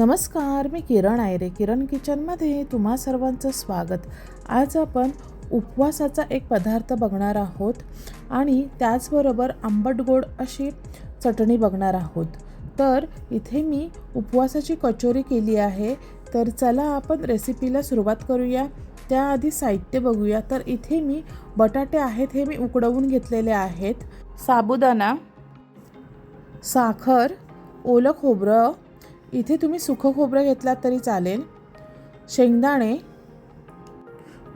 नमस्कार मी किरण आयरे किरण किचनमध्ये तुम्हा सर्वांचं स्वागत. आज आपण उपवासाचा एक पदार्थ बघणार आहोत आणि त्याचबरोबर आंबट गोड अशी चटणी बघणार आहोत. तर इथे मी उपवासाची कचोरी केली आहे. तर चला आपण रेसिपीला सुरुवात करूया. त्याआधी साहित्य बघूया. तर इथे मी बटाटे आहेत हे मी उकडवून घेतलेले आहेत. साबुदाणा. साखर. ओलं खोबरं. इथे तुम्ही सुखं खोबरं घेतलात तरी चालेल. शेंगदाणे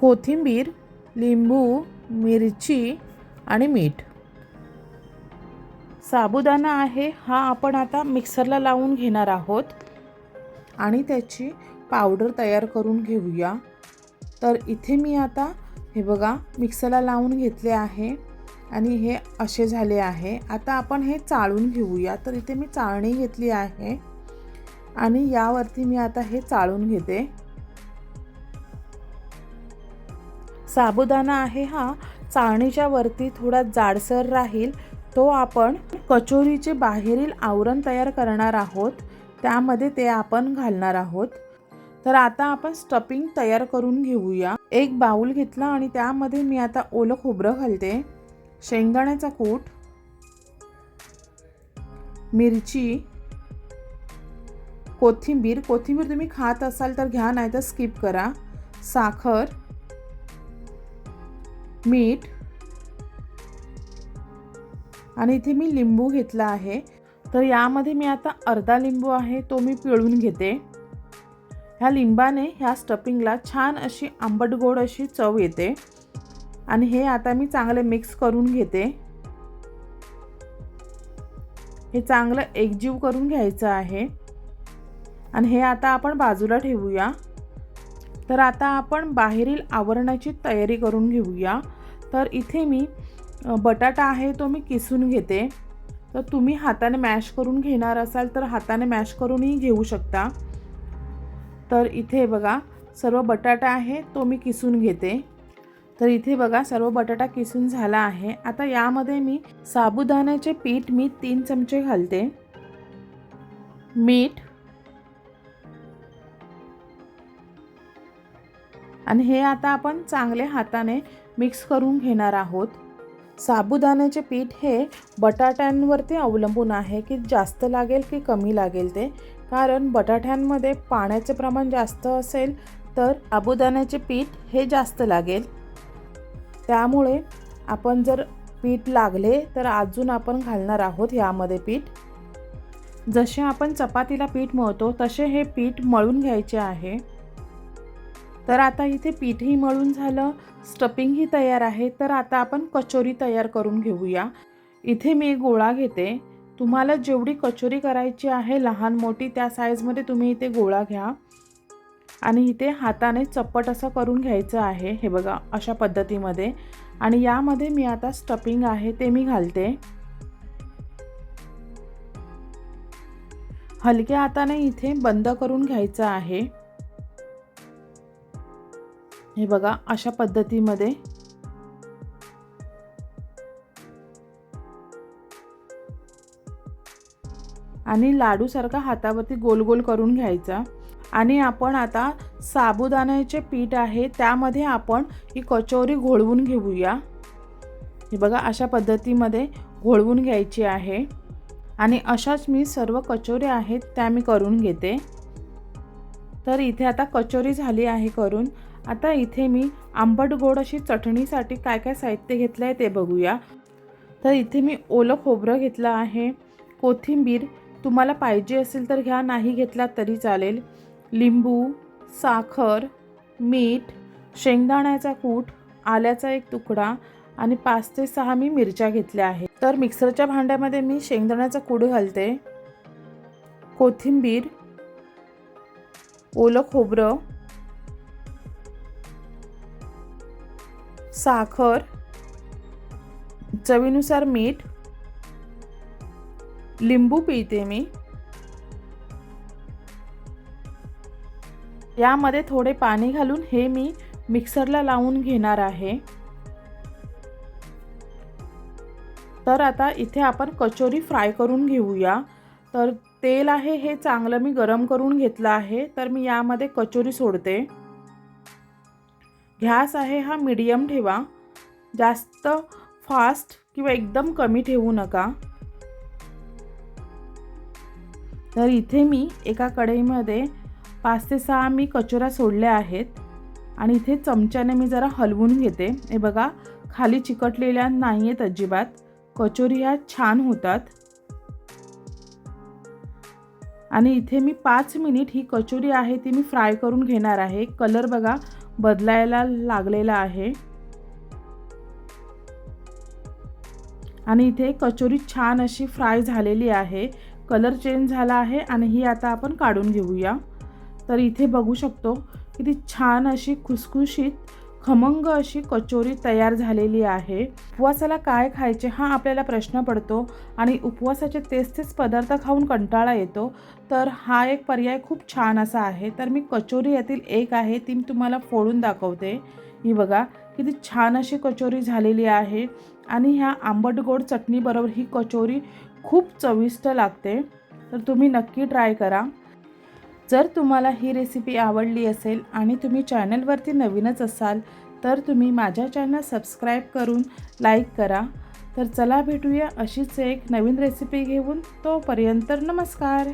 कोथिंबीर लिंबू मिरची आणि मीठ. साबुदाणा आहे हा आपण आता मिक्सरला लावून घेणार आहोत. आणि त्याची पावडर तयार करून घेऊया. तर इथे मी आता हे बघा मिक्सरला लावून घेतले आहे. आणि हे असे झाले आहे. आता आपण हे चाळून घेऊया. तर इथे मी चाळणी घेतली आहे. आणि यावरती मी आता हे चाळून घेते. साबुदाणा आहे हा चाळणीच्या वरती थोडा जाडसर राहील तो आपण कचोरीचे बाहेरील आवरण तयार करणार आहोत त्यामध्ये ते आपण घालणार आहोत. तर आता आपण स्टफिंग तयार करून घेऊया. एक बाऊल घेतला आणि त्यामध्ये मी आता ओलं खोबरं घालते. शेंगदाण्याचा कूट मिरची कोथिंबीर कोथिंबीर तुम्ही खात असाल तर घ्या नाही तर स्किप करा. साखर मीठ आणि इथे मी लिंबू घेतला आहे. तर यामध्ये मी आता अर्धा लिंबू आहे तो मी पिळून घेते. ह्या लिंबाने ह्या स्टफिंगला छान अशी आंबट गोड अशी चव येते. आणि हे आता मी चांगले मिक्स करून घेते. हे चांगलं एकजीव करून घ्यायचं आहे. आणि हे आता आपण बाजूला ठेवूया. तर आता आपण बाहेरील आवरणाची तयारी करून घेऊया. तर इथे मी बटाटा आहे तो मी किसून घेते. तर तुम्ही हाताने मॅश करून घेणार असाल तर हाताने मॅश करूनही घेऊ शकता. तर इथे बघा सर्व बटाटा आहे तो मी किसून घेते. तर इथे बघा सर्व बटाटा किसून झाला आहे. आता यामध्ये मी साबुदाण्याचे पीठ मी तीन चमचे घालते. मीठ आणि हे आता आपण चांगले हाताने मिक्स करून घेणार आहोत. साबुदाण्याचे पीठ हे बटाट्यांवरती अवलंबून आहे की जास्त लागेल की कमी लागेल ते. कारण बटाट्यांमध्ये पाण्याचे प्रमाण जास्त असेल तर साबुदाण्याचे पीठ हे जास्त लागेल. त्यामुळे आपण जर पीठ लागले तर अजून आपण घालणार आहोत यामध्ये पीठ. जसे आपण चपातीला पीठ मळतो तसे हे पीठ मळून घ्यायचे आहे. तर आता इथे पीठही मळून झालं स्टपिंगही तयार आहे. तर आता आपण कचोरी तयार करून घेऊया. इथे मी गोळा घेते. तुम्हाला जेवढी कचोरी करायची आहे लहान मोठी त्या साईजमध्ये तुम्ही इथे गोळा घ्या. आणि इथे हाताने चप्पट असं करून घ्यायचं आहे. हे बघा अशा पद्धतीमध्ये. आणि यामध्ये मी आता स्टपिंग आहे ते मी घालते. हलक्या हाताने इथे बंद करून घ्यायचं आहे. हे बघा अशा पद्धतीमध्ये आणि लाडूसारखा हातावरती गोल गोल करून घ्यायचा. आणि आपण आता साबुदाण्याचे पीठ आहे त्यामध्ये आपण ही कचोरी घोळवून घेऊया. हे बघा अशा पद्धतीमध्ये घोळवून घ्यायची आहे. आणि अशाच मी सर्व कचोऱ्या आहेत त्या मी करून घेते. तर इथे आता कचोरी झाली आहे करून. आता इथे मी आंबट गोड अशी चटणीसाठी काय काय साहित्य घेतलं आहे ते बघूया. तर इथे मी ओलं खोबरं घेतलं आहे. कोथिंबीर तुम्हाला पाहिजे असेल तर घ्या नाही घेतला तरी चालेल. लिंबू साखर मीठ शेंगदाण्याचा कूट आल्याचा एक तुकडा आणि पाच ते सहा मी मिरच्या घेतल्या आहेत. तर मिक्सरच्या भांड्यामध्ये मी शेंगदाण्याचा कूड घालते. कोथिंबीर ओलं खोबरं साखर चवीनुसार मीठ लिंबू पिळते मी. यामध्ये थोडे पाणी घालून हे मी मिक्सरला लावून घेणार आहे. तर आता इथे आपण कचोरी फ्राय करून घेऊया. तर तेल आहे हे चांगलं मी गरम करून घेतलं आहे तर मी यामध्ये कचोरी सोडते. गॅस आहे हा मीडियम ठेवा. जास्त फास्ट किंवा एकदम कमी ठेवू नका. तर इथे मी एका कढईमध्ये पाच ते सहा मी कचोऱ्या सोडल्या आहेत. आणि इथे चमच्याने मी जरा हलवून घेते. हे बघा खाली चिकटलेल्या नाही आहेत अजिबात. कचोरी ह्या छान होतात. आणि इथे मी पाच मिनिट ही कचोरी आहे ती मी फ्राय करून घेणार आहे. कलर बघा बदलायला लागलेला आहे. आणि इथे कचोरी छान अशी फ्राय झालेली आहे. कलर चेंज झाला आहे आणि ही आता आपण काढून घेऊया. तर इथे बघू शकतो किती छान अशी खुसखुशीत खमंग अशी कचोरी तयार झालेली आहे. उपवासाला काय खायचे हा आपल्याला प्रश्न पडतो आणि उपवासाचे तेच तेच पदार्थ खाऊन कंटाळा येतो. तर हा एक पर्याय खूप छान असा आहे. तर मी कचोरी यातील एक आहे ती मी तुम्हाला फोडून दाखवते. ही बघा किती छान अशी कचोरी झालेली आहे आणि ह्या आंबट गोड चटणीबरोबर ही कचोरी खूप चविष्ट लागते. तर तुम्ही नक्की ट्राय करा. जर तुम्हाला ही रेसिपी आवडली असेल आणि तुम्ही चॅनलवरती नवीनच असाल तर तुम्ही माझ्या चॅनल सबस्क्राईब करून लाईक करा. तर चला भेटूया अशीच एक नवीन रेसिपी घेऊन. तोपर्यंत नमस्कार.